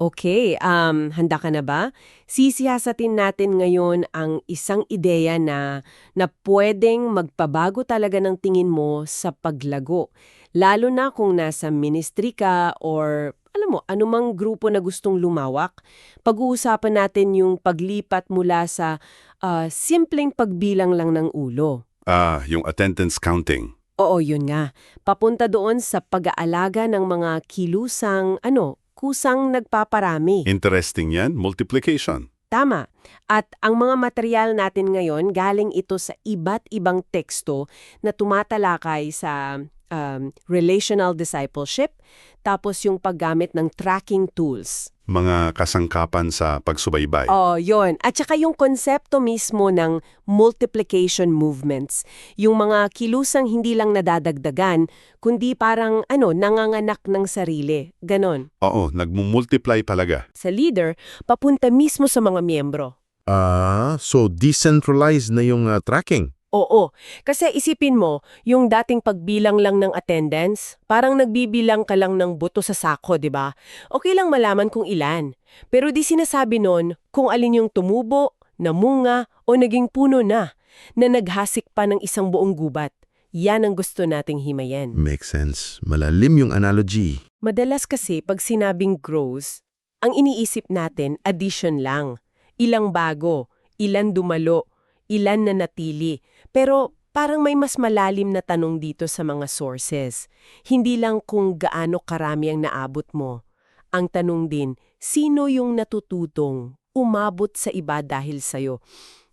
Okay, um, handa ka na ba? Sisiyasatin natin ngayon ang isang ideya na, na pwedeng magpabago talaga ng tingin mo sa paglago. Lalo na kung nasa ministry ka or alam mo, anumang grupo na gustong lumawak. Pag-uusapan natin yung paglipat mula sa ah, simpleng pagbilang lang ng ulo. Ah, yung attendance counting. Oo, yun nga. Papunta doon sa pag-aalaga ng mga kilusang, ano, kusang nagpaparami. Interesting yan, multiplication. Tama. At ang mga material natin ngayon, galing ito sa iba't ibang teksto na tumatalakay sa um, relational discipleship, tapos yung paggamit ng tracking tools. Mga kasangkapan sa pagsubaybay. Oh, yon. At saka yung konsepto mismo ng multiplication movements. Yung mga kilusang hindi lang nadadagdagan, kundi parang ano, nanganganak ng sarili. Ganon. Oo, nagmumultiply talaga. Sa leader, papunta mismo sa mga miyembro. Ah, so decentralized na yung ah, tracking. Oo. Kasi isipin mo, yung dating pagbilang lang ng attendance, parang nagbibilang ka lang ng buto sa sako, di ba? Okay lang malaman kung ilan. Pero di sinasabi nun kung alin yung tumubo, namunga, o naging puno na, na naghasik pa ng isang buong gubat. Yan ang gusto nating himayin. Makes sense. Malalim yung analogy. Madalas kasi pag sinabing grows, ang iniisip natin addition lang. Ilang bago, ilan dumalo, ilan na natili. Pero parang may mas malalim na tanong dito sa mga sources. Hindi lang kung gaano karami ang naabot mo. Ang tanong din, sino yung natututong umabot sa iba dahil sa'yo?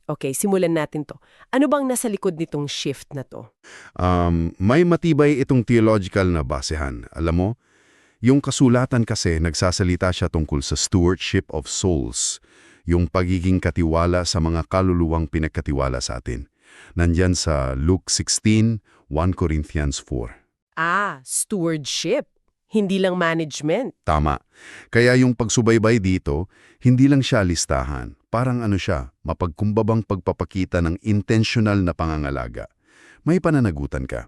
Okay, simulan natin to. Ano bang nasa likod nitong shift na to? Um, may matibay itong theological na basehan. Alam mo, yung kasulatan kasi nagsasalita siya tungkol sa stewardship of souls, yung pagiging katiwala sa mga kaluluwang pinagkatiwala sa atin. Nandyan sa Luke 16, 1 Corinthians 4. Ah, stewardship. Hindi lang management. Tama. Kaya yung pagsubaybay dito, hindi lang siya listahan. Parang ano siya, mapagkumbabang pagpapakita ng intentional na pangangalaga. May pananagutan ka.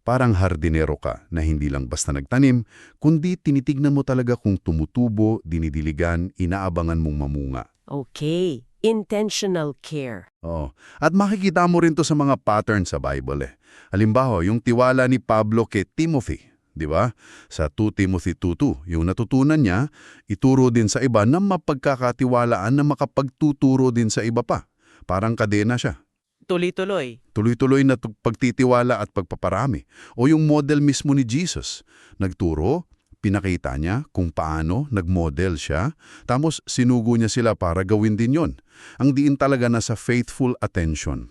Parang hardinero ka na hindi lang basta nagtanim, kundi tinitignan mo talaga kung tumutubo, dinidiligan, inaabangan mong mamunga. Okay, intentional care. Oh, at makikita mo rin to sa mga pattern sa Bible eh. Halimbawa, yung tiwala ni Pablo kay Timothy, di ba? Sa 2 Timothy 2.2, yung natutunan niya, ituro din sa iba na mapagkakatiwalaan na makapagtuturo din sa iba pa. Parang kadena siya. Tuloy-tuloy. Tuloy-tuloy na pagtitiwala at pagpaparami. O yung model mismo ni Jesus. Nagturo, pinakita niya kung paano, nagmodel siya, tapos sinugo niya sila para gawin din yon. Ang diin talaga na sa faithful attention.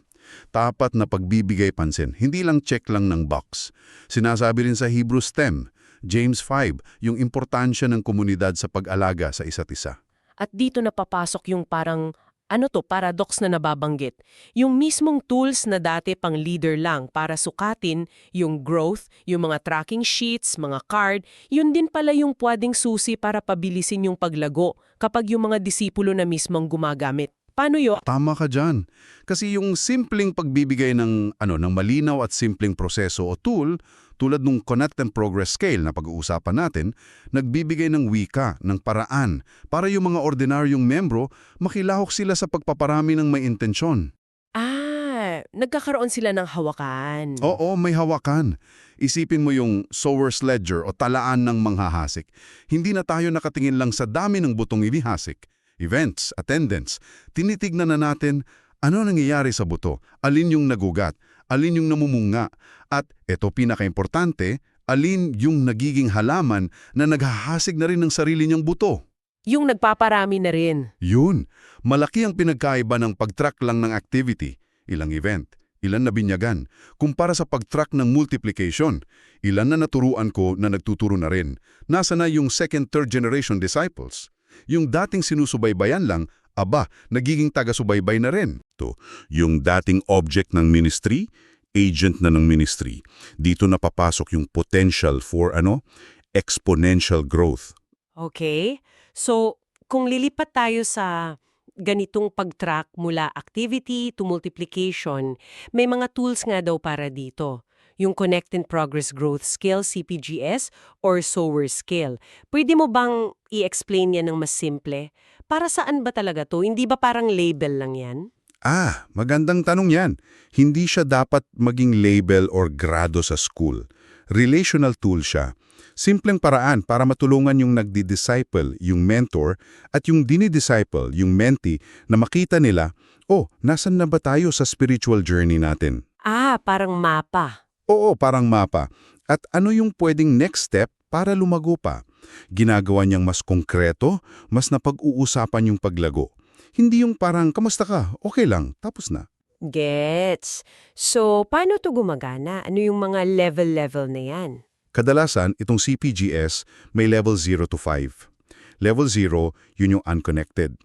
Tapat na pagbibigay pansin, hindi lang check lang ng box. Sinasabi rin sa Hebrews 10, James 5, yung importansya ng komunidad sa pag-alaga sa isa't isa. At dito napapasok yung parang, ano to, paradox na nababanggit. Yung mismong tools na dati pang leader lang para sukatin yung growth, yung mga tracking sheets, mga card, yun din pala yung pwedeng susi para pabilisin yung paglago kapag yung mga disipulo na mismong gumagamit. Paano yo? Tama ka dyan. Kasi yung simpleng pagbibigay ng, ano, ng malinaw at simpleng proseso o tool, tulad ng Connect and Progress Scale na pag-uusapan natin, nagbibigay ng wika, ng paraan, para yung mga ordinaryong membro makilahok sila sa pagpaparami ng may intensyon. Ah, nagkakaroon sila ng hawakan. Oo, may hawakan. Isipin mo yung sower's ledger o talaan ng manghahasik. Hindi na tayo nakatingin lang sa dami ng butong inihasik. Events, attendance, tinitignan na natin ano nangyayari sa buto, alin yung nagugat, alin yung namumunga, at eto pinakaimportante, alin yung nagiging halaman na naghahasig na rin ng sarili niyang buto. Yung nagpaparami na rin. Yun, malaki ang pinagkaiba ng pag-track lang ng activity, ilang event, ilan na binyagan, kumpara sa pag-track ng multiplication. Ilan na naturuan ko na nagtuturo na rin. Nasa na yung second, third generation disciples. Yung dating sinusubaybayan lang, aba, nagiging taga-subaybay na rin. To, yung dating object ng ministry, agent na ng ministry. Dito napapasok yung potential for ano, exponential growth. Okay. So, kung lilipat tayo sa ganitong pag-track mula activity to multiplication, may mga tools nga daw para dito. Yung Connect and Progress Growth Scale, CPGS, or SOWER Scale. Pwede mo bang i-explain yan ng mas simple? Para saan ba talaga to? Hindi ba parang label lang yan? Ah, magandang tanong yan. Hindi siya dapat maging label or grado sa school. Relational tool siya. Simpleng paraan para matulungan yung nagdi-disciple, yung mentor, at yung dinidisciple, yung mentee, na makita nila, oh, nasan na ba tayo sa spiritual journey natin? Ah, parang mapa. Oo, parang mapa. At ano yung pwedeng next step para lumago pa? Ginagawa niyang mas konkreto, mas napag-uusapan yung paglago. Hindi yung parang, kamusta ka? Okay lang, tapos na. Gets. So, paano to gumagana? Ano yung mga level-level na yan? Kadalasan, itong CPGS may level 0 to 5. Level 0, yun yung unconnected.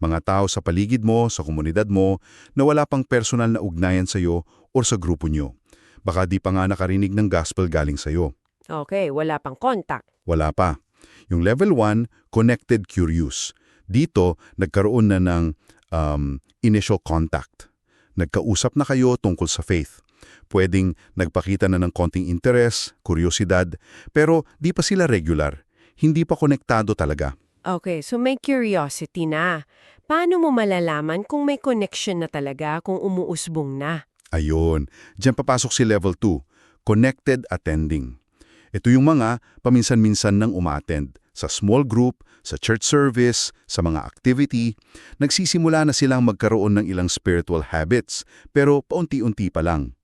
Mga tao sa paligid mo, sa komunidad mo, na wala pang personal na ugnayan sa'yo o sa grupo nyo. Baka di pa nga nakarinig ng gospel galing sa'yo. Okay, wala pang contact. Wala pa. Yung level 1, connected curious. Dito, nagkaroon na ng um, initial contact. Nagkausap na kayo tungkol sa faith. Pwedeng nagpakita na ng konting interes, kuryosidad, pero di pa sila regular. Hindi pa konektado talaga. Okay, so may curiosity na. Paano mo malalaman kung may connection na talaga, kung umuusbong na? Ayun, diyan papasok si level 2, connected attending. Ito yung mga paminsan-minsan nang umattend sa small group, sa church service, sa mga activity. Nagsisimula na silang magkaroon ng ilang spiritual habits, pero paunti-unti pa lang.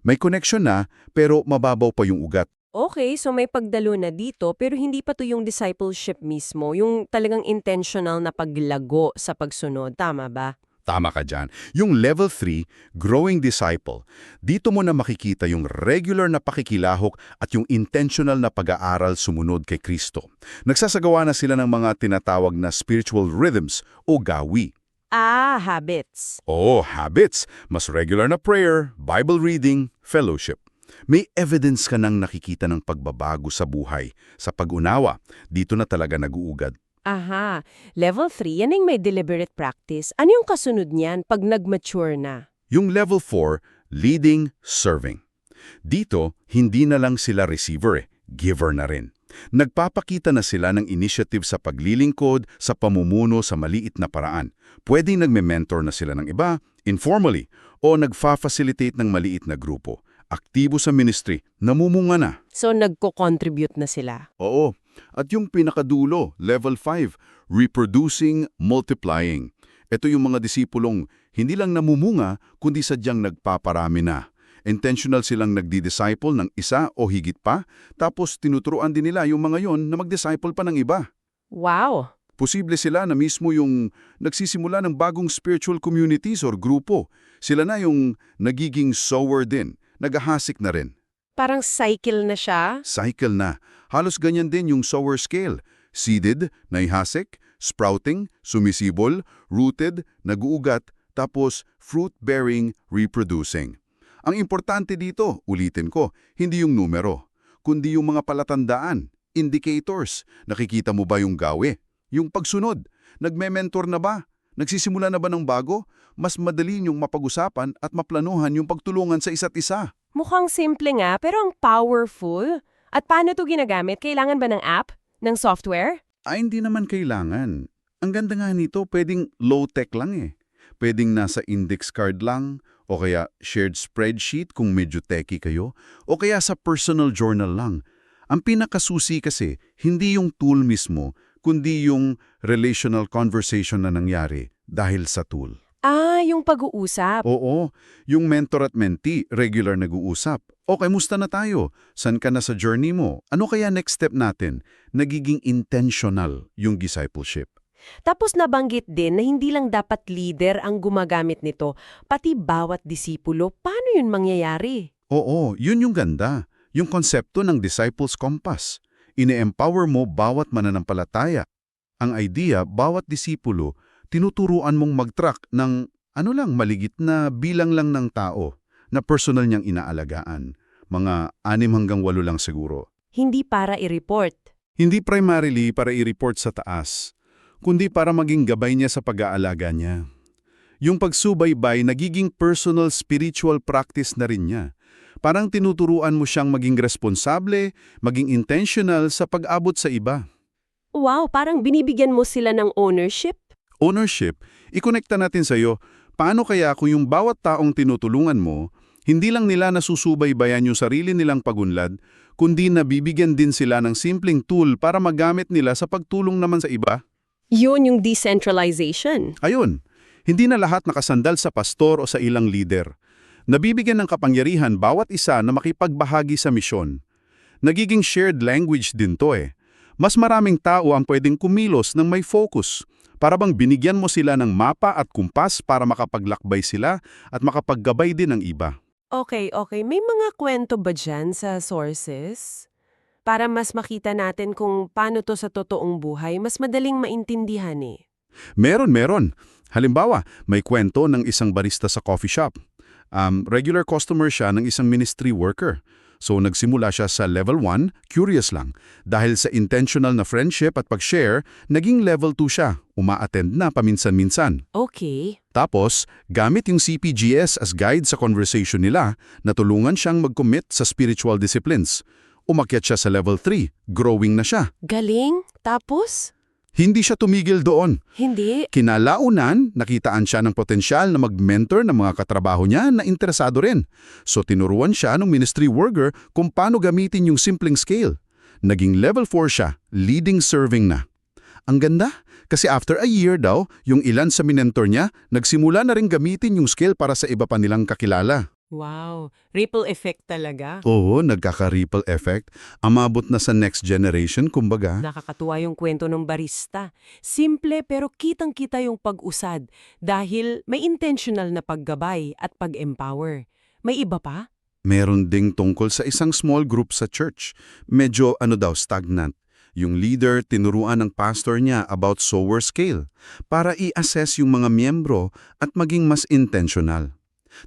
May connection na, pero mababaw pa yung ugat. Okay, so may pagdalo na dito pero hindi pa to yung discipleship mismo, yung talagang intentional na paglago sa pagsunod, tama ba? Tama ka dyan. Yung level 3, growing disciple, dito mo na makikita yung regular na pakikilahok at yung intentional na pag-aaral sumunod kay Kristo. Nagsasagawa na sila ng mga tinatawag na spiritual rhythms o gawi. Ah, habits. Oo, habits. Mas regular na prayer, Bible reading, fellowship. May evidence ka nang nakikita ng pagbabago sa buhay, sa pag-unawa. Dito na talaga nag-uugad. Aha, level 3, yan may deliberate practice. Ano yung kasunod niyan pag nag-mature na? Yung level 4, leading, serving. Dito, hindi na lang sila receiver eh, giver na rin. Nagpapakita na sila ng initiative sa paglilingkod, sa pamumuno sa maliit na paraan. Pwedeng nagme-mentor na sila ng iba, informally, o nagfa-facilitate ng maliit na grupo. Aktibo sa ministry, namumunga na. So nagko-contribute na sila. Oo. At yung pinakadulo, level 5, reproducing, multiplying. Ito yung mga disipulong hindi lang namumunga, kundi sadyang nagpaparami na. Intentional silang nagdi-disciple ng isa o higit pa, tapos tinuturuan din nila yung mga yon na mag-disciple pa ng iba. Wow! Posible sila na mismo yung nagsisimula ng bagong spiritual communities or grupo. Sila na yung nagiging sower din, nagahasik na rin. Parang cycle na siya. Cycle na. Halos ganyan din yung sower scale. Seeded, naihasik, sprouting, sumisibol, rooted, naguugat, tapos fruit-bearing, reproducing. Ang importante dito, ulitin ko, hindi yung numero, kundi yung mga palatandaan, indicators. Nakikita mo ba yung gawe? Yung pagsunod? Nagme-mentor na ba? Nagsisimula na ba ng bago? Mas madali yung mapag-usapan at maplanuhan yung pagtulungan sa isa't isa. Mukhang simple nga, pero ang powerful. At paano to ginagamit? Kailangan ba ng app? Ng software? Ay, hindi naman kailangan. Ang ganda nga nito, pwedeng low-tech lang eh. Pwedeng nasa index card lang, o kaya shared spreadsheet kung medyo techy kayo, o kaya sa personal journal lang. Ang pinakasusi kasi, hindi yung tool mismo, kundi yung relational conversation na nangyari dahil sa tool. Ah, yung pag-uusap. Oo, yung mentor at mentee, regular nag-uusap. Okay, musta na tayo? San ka na sa journey mo? Ano kaya next step natin? Nagiging intentional yung discipleship. Tapos nabanggit din na hindi lang dapat leader ang gumagamit nito, pati bawat disipulo. Paano yun mangyayari? Oo, yun yung ganda. Yung konsepto ng Disciples Compass. Ine-empower mo bawat mananampalataya. Ang idea, bawat disipulo, tinuturuan mong mag-track ng ano lang maligit na bilang lang ng tao na personal niyang inaalagaan. Mga anim hanggang walo lang siguro. Hindi para i-report. Hindi primarily para i-report sa taas, kundi para maging gabay niya sa pag-aalaga niya. Yung pagsubaybay nagiging personal spiritual practice na rin niya. Parang tinuturuan mo siyang maging responsable, maging intentional sa pag-abot sa iba. Wow, parang binibigyan mo sila ng ownership? Ownership, ikonekta natin sa iyo, paano kaya kung yung bawat taong tinutulungan mo, hindi lang nila nasusubaybayan yung sarili nilang pagunlad, kundi nabibigyan din sila ng simpleng tool para magamit nila sa pagtulong naman sa iba? Yun yung decentralization. Ayun, hindi na lahat nakasandal sa pastor o sa ilang leader. Nabibigyan ng kapangyarihan bawat isa na makipagbahagi sa misyon. Nagiging shared language din to eh. Mas maraming tao ang pwedeng kumilos ng may focus. Para bang binigyan mo sila ng mapa at kumpas para makapaglakbay sila at makapaggabay din ng iba. Okay, okay. May mga kwento ba dyan sa sources? Para mas makita natin kung paano to sa totoong buhay, mas madaling maintindihan eh. Meron, meron. Halimbawa, may kwento ng isang barista sa coffee shop. Um, regular customer siya ng isang ministry worker. So nagsimula siya sa level 1, curious lang. Dahil sa intentional na friendship at pag-share, naging level 2 siya. Uma-attend na paminsan-minsan. Okay. Tapos, gamit yung CPGS as guide sa conversation nila, natulungan siyang mag-commit sa spiritual disciplines. Umakyat siya sa level 3, growing na siya. Galing? Tapos? Hindi siya tumigil doon. Hindi. Kinalaunan, nakitaan siya ng potensyal na mag-mentor ng mga katrabaho niya na interesado rin. So tinuruan siya ng ministry worker kung paano gamitin yung simpleng scale. Naging level 4 siya, leading serving na. Ang ganda, kasi after a year daw, yung ilan sa minentor niya, nagsimula na rin gamitin yung scale para sa iba pa nilang kakilala. Wow. Ripple effect talaga. Oo, nagkaka-ripple effect. Amabot na sa next generation, kumbaga. Nakakatuwa yung kwento ng barista. Simple pero kitang-kita yung pag-usad dahil may intentional na paggabay at pag-empower. May iba pa? Meron ding tungkol sa isang small group sa church. Medyo ano daw, stagnant. Yung leader tinuruan ng pastor niya about sower scale para i-assess yung mga miyembro at maging mas intentional.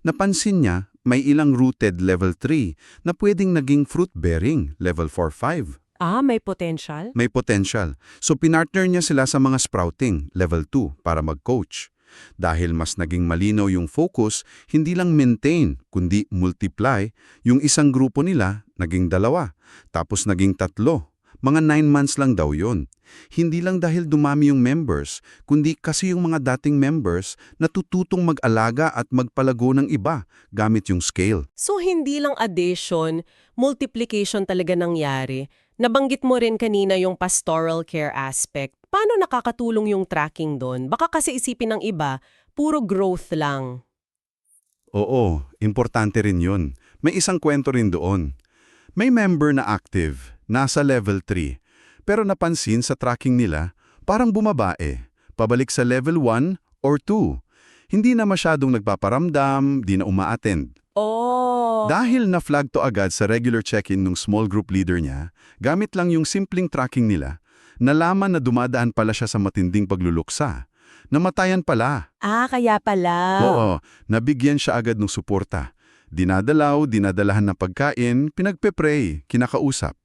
Napansin niya may ilang rooted level 3 na pwedeng naging fruit-bearing level 4-5. Ah, may potential? May potential. So pinartner niya sila sa mga sprouting level 2 para mag-coach. Dahil mas naging malinaw yung focus, hindi lang maintain, kundi multiply, yung isang grupo nila naging dalawa, tapos naging tatlo. Mga 9 months lang daw yon. Hindi lang dahil dumami yung members, kundi kasi yung mga dating members natututong mag-alaga at magpalago ng iba gamit yung scale. So hindi lang addition, multiplication talaga nangyari. Nabanggit mo rin kanina yung pastoral care aspect. Paano nakakatulong yung tracking doon? Baka kasi isipin ng iba, puro growth lang. Oo, importante rin yun. May isang kwento rin doon. May member na active, nasa level 3, pero napansin sa tracking nila, parang bumabae, pabalik sa level 1 or 2. Hindi na masyadong nagpaparamdam, di na umaattend. Oh! Dahil na-flag to agad sa regular check-in ng small group leader niya, gamit lang yung simpleng tracking nila, nalaman na dumadaan pala siya sa matinding pagluluksa. Namatayan pala. ah, kaya pala. Oo, nabigyan siya agad ng suporta. Dinadalaw, dinadalahan ng pagkain, pinagpe-pray, kinakausap.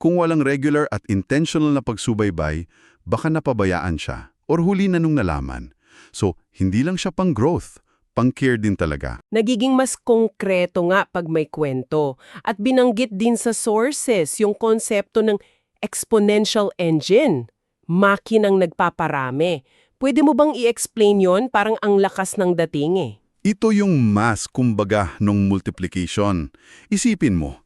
Kung walang regular at intentional na pagsubaybay, baka napabayaan siya or huli na nung nalaman. So, hindi lang siya pang growth, pang care din talaga. Nagiging mas konkreto nga pag may kwento. At binanggit din sa sources yung konsepto ng exponential engine. Makinang nagpaparami. Pwede mo bang i-explain yon Parang ang lakas ng dating eh. Ito yung mass kumbaga nung multiplication. Isipin mo,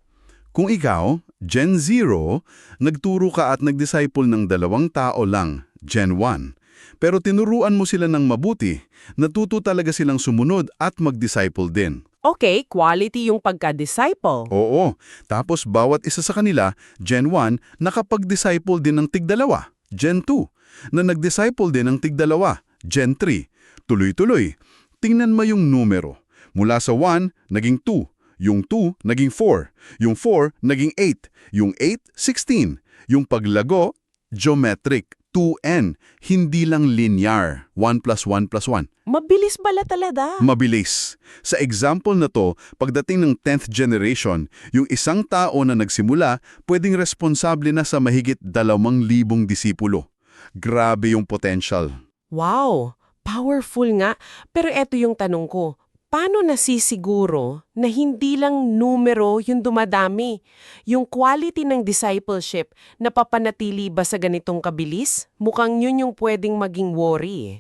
kung ikaw, Gen 0, nagturo ka at nagdisciple ng dalawang tao lang, Gen 1, pero tinuruan mo sila ng mabuti, natuto talaga silang sumunod at mag-disciple din. Okay, quality yung pagka-disciple. Oo, tapos bawat isa sa kanila, Gen 1, nakapag-disciple din ng tigdalawa, Gen 2, na nag-disciple din ng tigdalawa, Gen 3. Tuloy-tuloy. Tingnan mo yung numero. Mula sa 1, naging 2. Yung 2, naging 4. Yung 4, naging 8. Yung 8, 16. Yung paglago, geometric, 2n. Hindi lang linear, 1 plus 1 plus 1. Mabilis bala talaga. Mabilis. Sa example na to, pagdating ng 10th generation, yung isang tao na nagsimula, pwedeng responsable na sa mahigit 2,000 disipulo. Grabe yung potential. Wow, powerful nga. Pero eto yung tanong ko. Paano nasisiguro na hindi lang numero yung dumadami? Yung quality ng discipleship na papanatili ba sa ganitong kabilis? Mukhang yun yung pwedeng maging worry eh.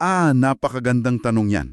Ah, napakagandang tanong yan.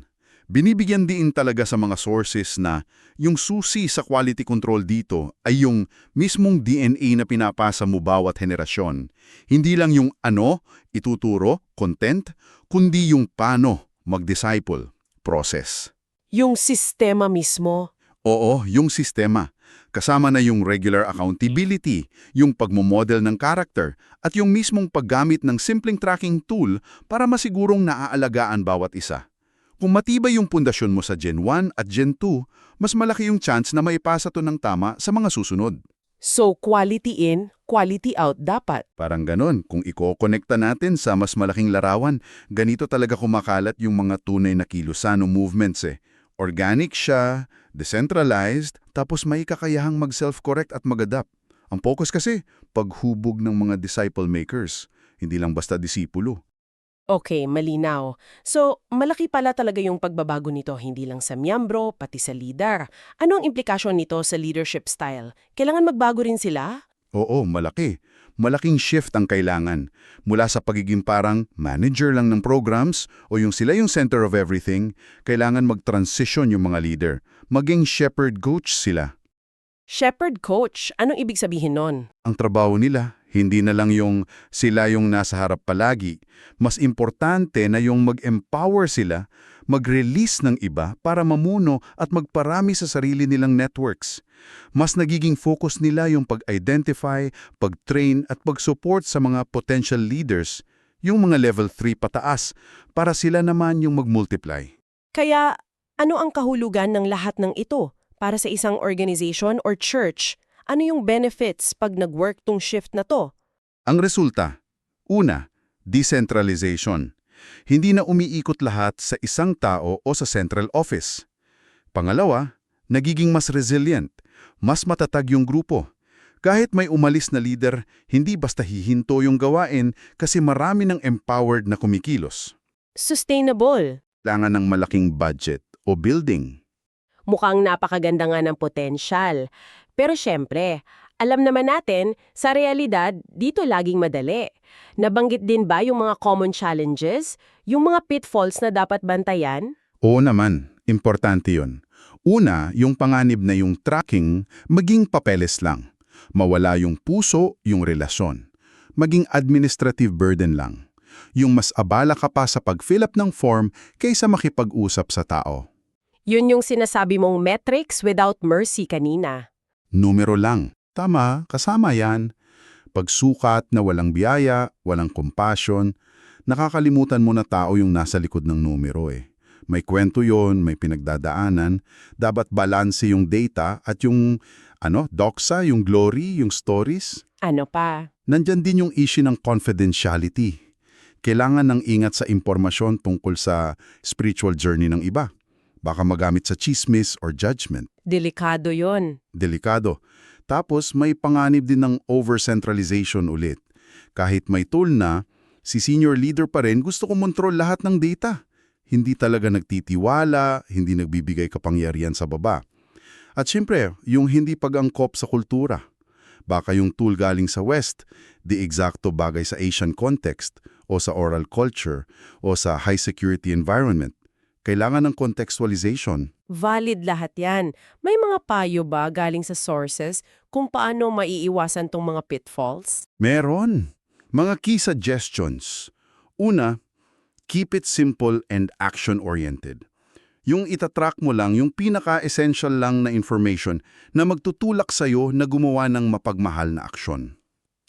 Binibigyan din talaga sa mga sources na yung susi sa quality control dito ay yung mismong DNA na pinapasa mo bawat henerasyon. Hindi lang yung ano, ituturo, content, kundi yung paano mag-disciple, process. Yung sistema mismo. Oo, yung sistema. Kasama na yung regular accountability, yung pagmomodel ng character, at yung mismong paggamit ng simpleng tracking tool para masigurong naaalagaan bawat isa. Kung matibay yung pundasyon mo sa Gen 1 at Gen 2, mas malaki yung chance na maipasa to ng tama sa mga susunod. So quality in, quality out dapat. Parang ganon, kung iko-connecta natin sa mas malaking larawan, ganito talaga kumakalat yung mga tunay na kilusan o movements eh. Organic siya, decentralized, tapos may kakayahang mag-self-correct at mag-adapt. Ang focus kasi, paghubog ng mga disciple makers, hindi lang basta disipulo. Okay, malinaw. So, malaki pala talaga yung pagbabago nito hindi lang sa miyembro, pati sa leader. Ano ang implikasyon nito sa leadership style? Kailangan magbago rin sila? Oo, malaki. Malaking shift ang kailangan. Mula sa pagiging parang manager lang ng programs o yung sila yung center of everything, kailangan mag-transition yung mga leader. Maging shepherd coach sila. Shepherd coach, anong ibig sabihin nun? Ang trabaho nila, hindi na lang yung sila yung nasa harap palagi. Mas importante na yung mag-empower sila, mag-release ng iba para mamuno at magparami sa sarili nilang networks. Mas nagiging focus nila yung pag-identify, pag-train at pag-support sa mga potential leaders, yung mga level 3 pataas, para sila naman yung mag-multiply. Kaya, ano ang kahulugan ng lahat ng ito? Para sa isang organization or church, ano yung benefits pag nag-work tong shift na to? Ang resulta, una, decentralization. Hindi na umiikot lahat sa isang tao o sa central office. Pangalawa, nagiging mas resilient, mas matatag yung grupo. Kahit may umalis na leader, hindi basta hihinto yung gawain kasi marami ng empowered na kumikilos. Sustainable. Kailangan ng malaking budget o building. Mukhang napakaganda nga ng potensyal. Pero syempre, alam naman natin, sa realidad, dito laging madali. Nabanggit din ba yung mga common challenges? Yung mga pitfalls na dapat bantayan? Oo naman, importante yun. Una, yung panganib na yung tracking, maging papeles lang. Mawala yung puso, yung relasyon. Maging administrative burden lang. Yung mas abala ka pa sa pag-fill up ng form kaysa makipag-usap sa tao. Yun yung sinasabi mong metrics without mercy kanina. Numero lang. Tama, kasama yan. Pagsukat na walang biyaya, walang compassion, nakakalimutan mo na tao yung nasa likod ng numero eh. May kwento yon, may pinagdadaanan, dapat balanse yung data at yung ano, doxa, yung glory, yung stories. Ano pa? Nandyan din yung issue ng confidentiality. Kailangan ng ingat sa impormasyon tungkol sa spiritual journey ng iba. Baka magamit sa chismis or judgment. Delikado yon. Delikado. Tapos may panganib din ng over-centralization ulit. Kahit may tool na, si senior leader pa rin gusto kumontrol lahat ng data. Hindi talaga nagtitiwala, hindi nagbibigay kapangyarihan sa baba. At syempre, yung hindi pag-angkop sa kultura. Baka yung tool galing sa West, di eksakto bagay sa Asian context o sa oral culture o sa high security environment. Kailangan ng contextualization. Valid lahat yan. May mga payo ba galing sa sources kung paano maiiwasan tong mga pitfalls? Meron. Mga key suggestions. Una, keep it simple and action-oriented. Yung itatrack mo lang yung pinaka-essential lang na information na magtutulak sa'yo na gumawa ng mapagmahal na aksyon.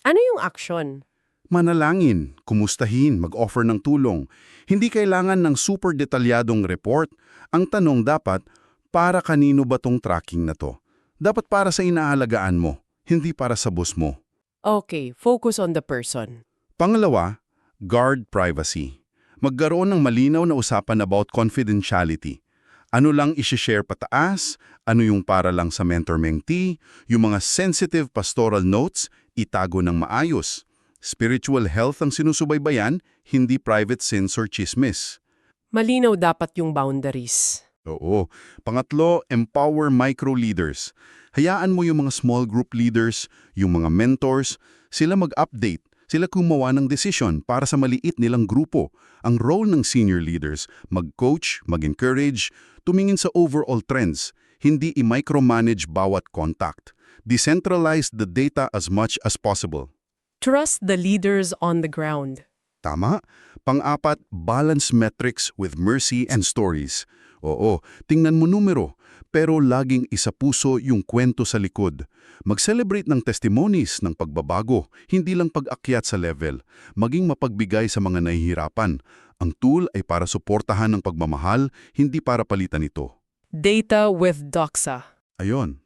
Ano yung action? Manalangin, kumustahin, mag-offer ng tulong. Hindi kailangan ng super detalyadong report. Ang tanong dapat, para kanino ba tong tracking na to? Dapat para sa inaalagaan mo, hindi para sa boss mo. Okay, focus on the person. Pangalawa, guard privacy. Magkaroon ng malinaw na usapan about confidentiality. Ano lang isishare pataas, ano yung para lang sa mentor-mentee, yung mga sensitive pastoral notes, itago ng maayos. Spiritual health ang sinusubaybayan, hindi private sins or chismis. Malinaw dapat yung boundaries. Oo. Pangatlo, empower micro-leaders. Hayaan mo yung mga small group leaders, yung mga mentors, sila mag-update, sila gumawa ng desisyon para sa maliit nilang grupo. Ang role ng senior leaders, mag-coach, mag-encourage, tumingin sa overall trends, hindi i-micromanage bawat contact. Decentralize the data as much as possible. Trust the leaders on the ground. Tama? Pang-apat, balance metrics with mercy and stories. Oo, tingnan mo numero, pero laging isa puso yung kwento sa likod. Mag-celebrate ng testimonies ng pagbabago, hindi lang pag-akyat sa level. Maging mapagbigay sa mga nahihirapan. Ang tool ay para suportahan ng pagmamahal, hindi para palitan ito. Data with Doxa. Ayon.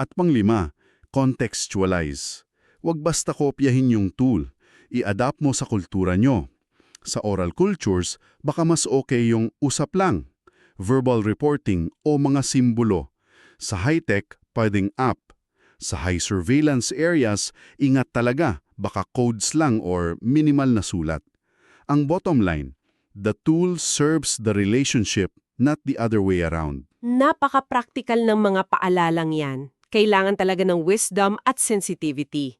At panglima, contextualize. Huwag basta kopyahin yung tool. I-adapt mo sa kultura nyo. Sa oral cultures, baka mas okay yung usap lang, verbal reporting o mga simbolo. Sa high-tech, pwedeng app. Sa high surveillance areas, ingat talaga, baka codes lang or minimal na sulat. Ang bottom line, the tool serves the relationship, not the other way around. Napaka-practical ng mga paalalang yan. Kailangan talaga ng wisdom at sensitivity.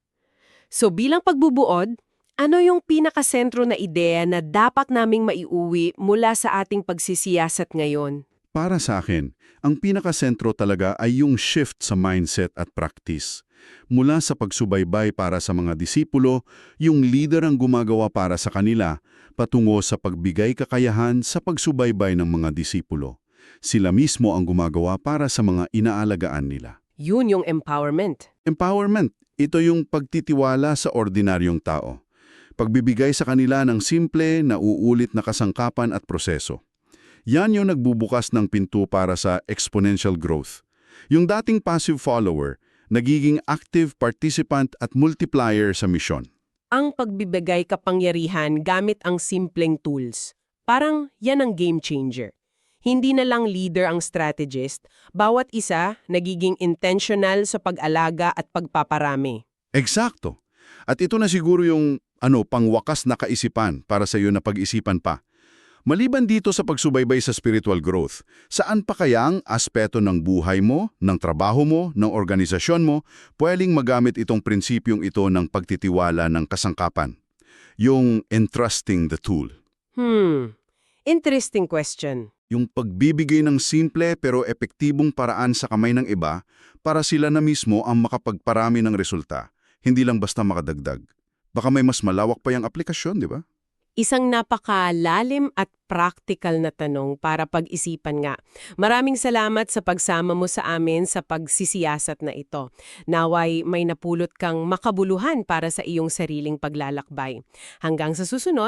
So bilang pagbubuod, ano yung pinakasentro na ideya na dapat naming maiuwi mula sa ating pagsisiyasat ngayon? Para sa akin, ang pinakasentro talaga ay yung shift sa mindset at practice. Mula sa pagsubaybay para sa mga disipulo, yung leader ang gumagawa para sa kanila, patungo sa pagbigay kakayahan sa pagsubaybay ng mga disipulo. Sila mismo ang gumagawa para sa mga inaalagaan nila. Yun yung empowerment. Empowerment, ito yung pagtitiwala sa ordinaryong tao. Pagbibigay sa kanila ng simple, nauulit na kasangkapan at proseso. Yan yung nagbubukas ng pinto para sa exponential growth. Yung dating passive follower, nagiging active participant at multiplier sa misyon. Ang pagbibigay kapangyarihan gamit ang simpleng tools. Parang yan ang game changer. Hindi na lang leader ang strategist, bawat isa nagiging intentional sa pag-alaga at pagpaparami. Eksakto. At ito na siguro yung ano, pangwakas na kaisipan para sa iyo na pag-isipan pa. Maliban dito sa pagsubaybay sa spiritual growth, saan pa kaya ang aspeto ng buhay mo, ng trabaho mo, ng organisasyon mo, pwedeng magamit itong prinsipyong ito ng pagtitiwala ng kasangkapan? Yung entrusting the tool. Hmm, interesting question. Yung pagbibigay ng simple pero epektibong paraan sa kamay ng iba para sila na mismo ang makapagparami ng resulta, hindi lang basta makadagdag. Baka may mas malawak pa yung aplikasyon, di ba? Isang napakalalim at practical na tanong para pag-isipan nga. Maraming salamat sa pagsama mo sa amin sa pagsisiyasat na ito. Naway may napulot kang makabuluhan para sa iyong sariling paglalakbay. Hanggang sa susunod,